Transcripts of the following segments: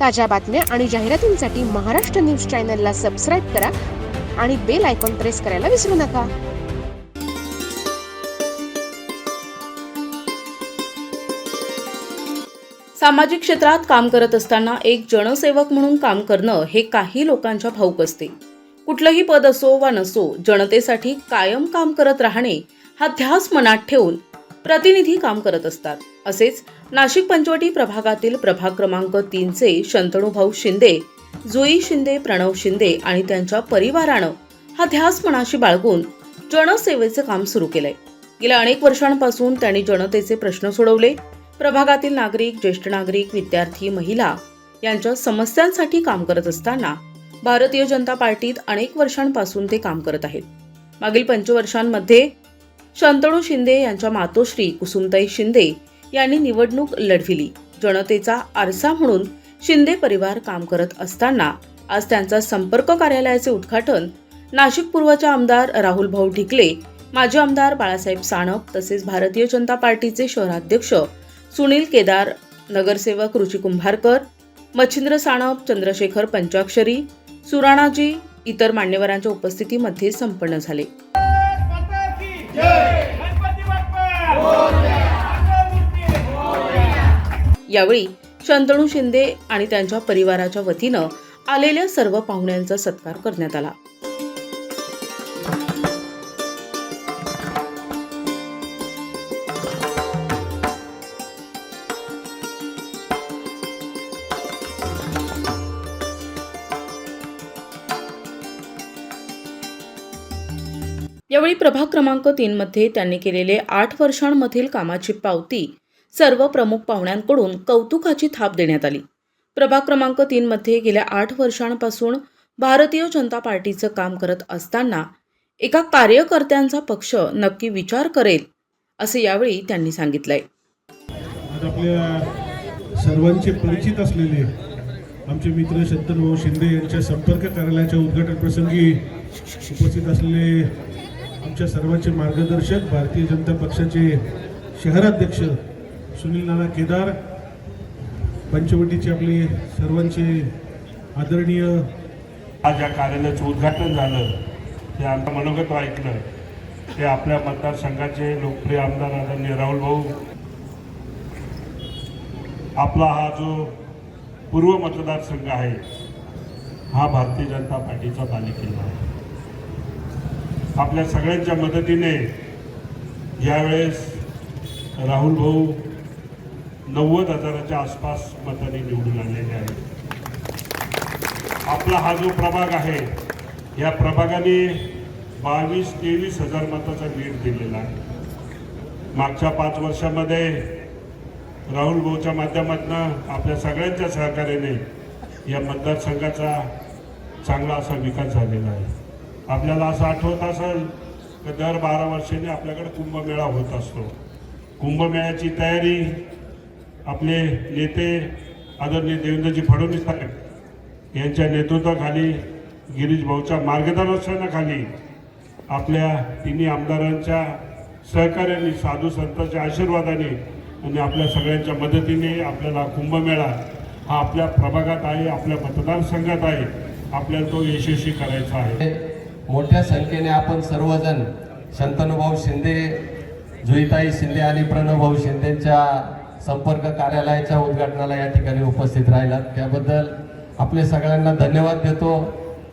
ताज्या बातम्या आणि जाहिरातींसाठी महाराष्ट्र न्यूज चॅनलला सबस्क्राईब करा आणि बेल आयकॉन प्रेस करायला विसरू नका. सामाजिक क्षेत्रात काम करत असताना एक जनसेवक म्हणून काम करणं हे काही लोकांच्या भाऊक असते. कुठलंही पद असो वा नसो जनतेसाठी कायम काम करत राहणे हा ध्यास मनात ठेवून प्रतिनिधी काम करत असतात. असेच नाशिक पंचवटी प्रभागातील प्रभाग क्रमांक तीनचे शंतणूभाऊ शिंदे जुई शिंदे प्रणव शिंदे आणि त्यांच्या परिवारानं हा ध्यास मनाशी बाळगून जनसेवेचं काम सुरू केलंय. गेल्या अनेक वर्षांपासून त्यांनी जनतेचे प्रश्न सोडवले. प्रभागातील नागरिक ज्येष्ठ नागरिक विद्यार्थी महिला यांच्या समस्यांसाठी काम करत असताना भारतीय जनता पार्टीत अनेक वर्षांपासून ते काम करत आहेत. मागील पंचवर्षांमध्ये शांतणू शिंदे यांच्या मातोश्री कुसुमताई शिंदे यांनी निवडणूक लढविली. जनतेचा आरसा म्हणून शिंदे परिवार काम करत असताना आज त्यांचा संपर्क कार्यालयाचे उद्घाटन नाशिक पूर्वचे आमदार राहुल भाऊ ढिकले माजी आमदार बाळासाहेब साणप तसेच भारतीय जनता पार्टीचे शहराध्यक्ष सुनील केदार नगरसेवक रुची कुंभारकर मच्छिंद्र साणप चंद्रशेखर पंचाक्षरी सुराणाजी इतर मान्यवरांच्या उपस्थितीमध्ये संपन्न झाले. यावेळी शंतनू शिंदे आणि त्यांच्या परिवाराच्या वतीनं आलेल्या सर्व पाहुण्यांचा सत्कार करण्यात आला. यावेळी प्रभाग क्रमांक तीन मध्ये त्यांनी केलेले आठ वर्षांमधील कामाची पावती सर्व प्रमुख पाहुण्यांकडून कौतुकाची थाप देण्यात आली. प्रभाग क्रमांक तीनमध्ये गेल्या आठ वर्षांपासून भारतीय जनता पार्टीचं काम करत असताना एका कार्यकर्त्यांचा पक्ष नक्की विचार करेल असे यावेळी त्यांनी सांगितलंय. सर्वांचे परिचित असलेले आमचे मित्र शंतनभाऊ शिंदे यांच्या संपर्क कार्यालयाच्या उद्घाटन प्रसंगी उपस्थित असलेले आमच्या सर्वांचे मार्गदर्शक भारतीय जनता पक्षाचे शहराध्यक्ष सुनील नाना केदार पंचवटीचे आपले सर्वांचे आदरणीय आज या कार्यालयाचं उद्घाटन झालं. ते आमचं मनोगत ऐकलं. ते आपल्या मतदारसंघाचे लोकप्रिय आमदार आदरणीय राहुल भाऊ. आपला हा जो पूर्व मतदारसंघ आहे हा भारतीय जनता पार्टीचा बालेकिल्ला आहे. आपल्या सगळ्यांच्या मदतीने यावेळेस राहुल भाऊ नव्वद हजाराच्या आसपास मतांनी निवडून आलेले आहेत. आपला हा जो प्रभाग आहे या प्रभागाने बावीस तेवीस हजार मताचा लीड दिलेला आहे. मागच्या पाच वर्षामध्ये राहुल भाऊच्या माध्यमातून आपल्या सगळ्यांच्या सहकार्याने या मतदारसंघाचा चांगला असा विकास झालेला आहे. आपल्याला असं आठवत असेल की दर बारा वर्षांनी आपल्याकडे कुंभमेळा होत असतो. कुंभमेळ्याची तयारी आपले नेते आदरणीय देवेंद्रजी फडणवीस साहेब यांच्या नेतृत्वाखाली गिरीश भाऊच्या मार्गदर्शनाखाली आपल्या तिन्ही आमदारांच्या सहकार्याने साधू संतांच्या आशीर्वादाने आणि आपल्या सगळ्यांच्या मदतीने आपल्याला कुंभमेळा हा आपल्या प्रभागात आहे आपल्या मतदारसंघात आहे आपल्याला तो यशस्वी करायचा आहे. मोठ्या संख्येने आपण सर्वजण संतनुभाऊ शिंदे जुईताई शिंदे आणि प्रणवभाऊ शिंदेच्या संपर्क कार्यालयाच्या उद्घाटनाला या ठिकाणी उपस्थित राहिलात. त्याबद्दल आपले सगळ्यांना धन्यवाद देतो.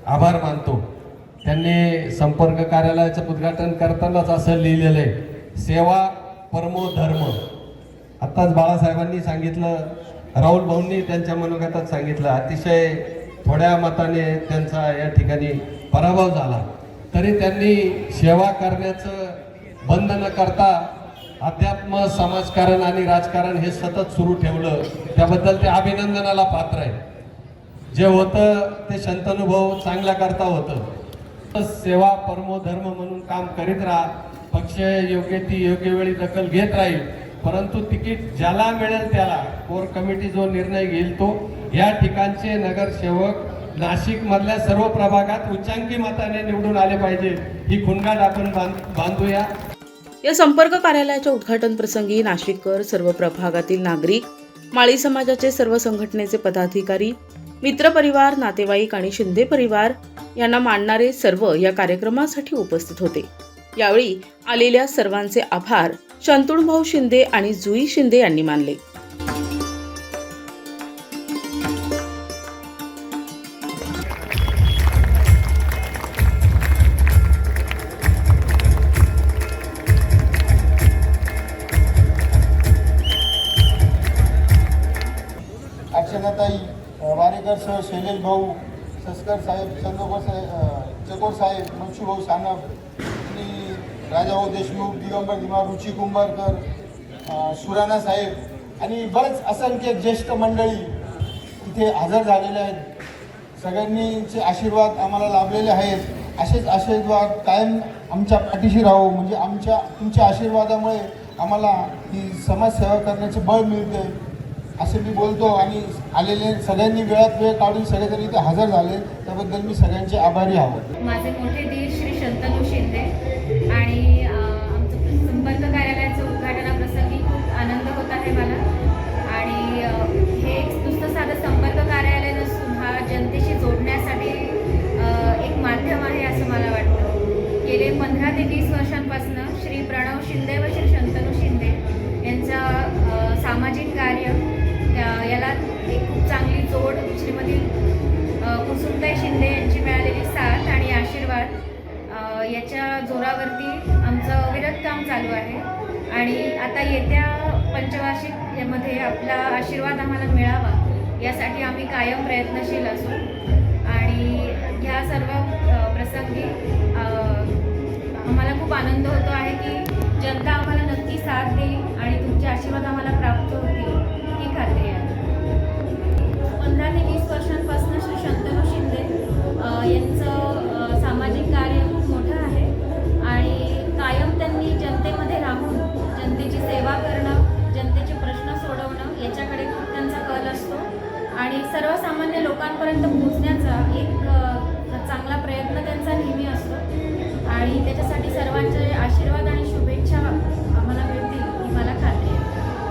आभार मानतो. त्यांनी संपर्क कार्यालयाचं उद्घाटन करतानाच असं लिहिलेलं आहे. सेवा परमो धर्म. आत्ताच बाळासाहेबांनी सांगितलं राहुल भाऊंनी त्यांच्या मनोगतात सांगितलं. अतिशय थोड्या मताने त्यांचा या ठिकाणी पराभव झाला. तरी त्यांनी सेवा करण्याचं बंद न करता अध्यात्म समाजकारण आणि राजकारण हे सतत सुरू ठेवलं. त्याबद्दल ते अभिनंदनाला पात्र आहे. जे होतं ते शंतनुभव चांगल्या करता होतं. सेवा परमो धर्म म्हणून काम करीत राहा. पक्ष योग्य ती योग्य वेळी दखल घेत राहील. परंतु तिकीट ज्याला मिळेल त्याला. कोर कमिटी जो निर्णय घेईल तो. या ठिकाणचे नगरसेवक नाशिक मधल्या सर्व प्रभागात उच्चांकी मताने निवडून आले पाहिजे. ही खुणगाट आपण बांध- बांधूया. या संपर्क कार्यालयाच्या उद्घाटन प्रसंगी नाशिककर सर्व प्रभागातील नागरिक माळी समाजाचे सर्व संघटनेचे पदाधिकारी मित्रपरिवार नातेवाईक आणि शिंदे परिवार यांना मानणारे सर्व या कार्यक्रमासाठी उपस्थित होते. यावेळी आलेल्या सर्वांचे आभार शंतुणभाऊ शिंदे आणि जुई शिंदे यांनी मानले. सर शैलेश भाऊ सस्कर साहेब चंद्रकोर साहेब चकोर साहेब मनशू सानप आणि राजाभाऊ देशमुख दिगंबर दिमार रुची कुंभारकर सुराणा साहेब आणि बरेच असंख्य ज्येष्ठ मंडळी इथे हजर झालेले आहेत सगळ्यांनीचे आशीर्वाद आम्हाला लाभलेले आहेत असेच आशीर्वाद कायम आमच्या पाठीशी राहू म्हणजे आमच्या तुमच्या आशीर्वादामुळे आम्हाला ही समाजसेवा करण्याचे बळ मिळते असं मी बोलतो आणि आलेले सगळ्यांनी वेळात वेळ काढून सगळेजण इथे हजर झाले त्याबद्दल मी सगळ्यांचे आभारी आहोत. माझे मोठे दीर श्री शंतनू शिंदे आणि आमचं संपर्क कार्यालयाचं उद्घाटनाप्रसंगी खूप आनंद होत आहे मला. आणि हे एक नुसतं साधं संपर्क कार्यालय नसून हा जनतेशी चालू आहे. आणि आता येत्या पंचवार्षिकमध्ये आपला आशीर्वाद आम्हाला मिळावा यासाठी आम्ही कायम प्रयत्नशील असू. आणि ह्या सर्व प्रसंगी आम्हाला खूप आनंद होतो आहे की जनता आम्हाला नक्की साथ देईल आणि तुमचे आशीर्वाद आम्हाला प्राप्त होतील. आणि सर्वसामान्य लोकांपर्यंत पोहोचण्याचा एक चांगला प्रयत्न त्यांचा नेहमी असतो. आणि त्याच्यासाठी सर्वांचे आशीर्वाद आणि शुभेच्छा